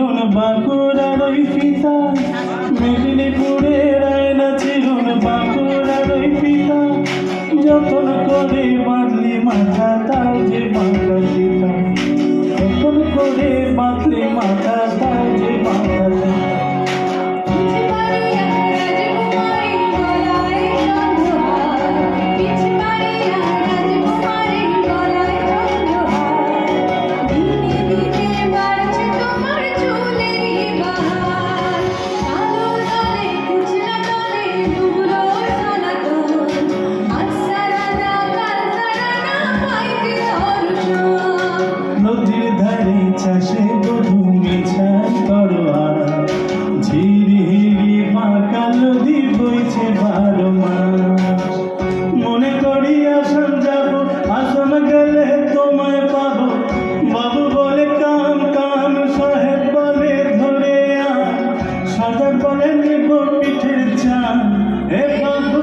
চিরুন বাঁকুড়ার ওই পিতা। মেদিনীপুরের আয়না চিরুন বাঁকুড়ার ওই পিতা। যতন করে বাঁধলি মাথা তার যে মাথা পিতা যতন করে বাঁধলি মাথা গেলে তোমায় পাবো। বাবু বলে কাম কাম সাহেব বলে, ধরে আ সাদা বলে, নিব পিঠের চান। হে বাবু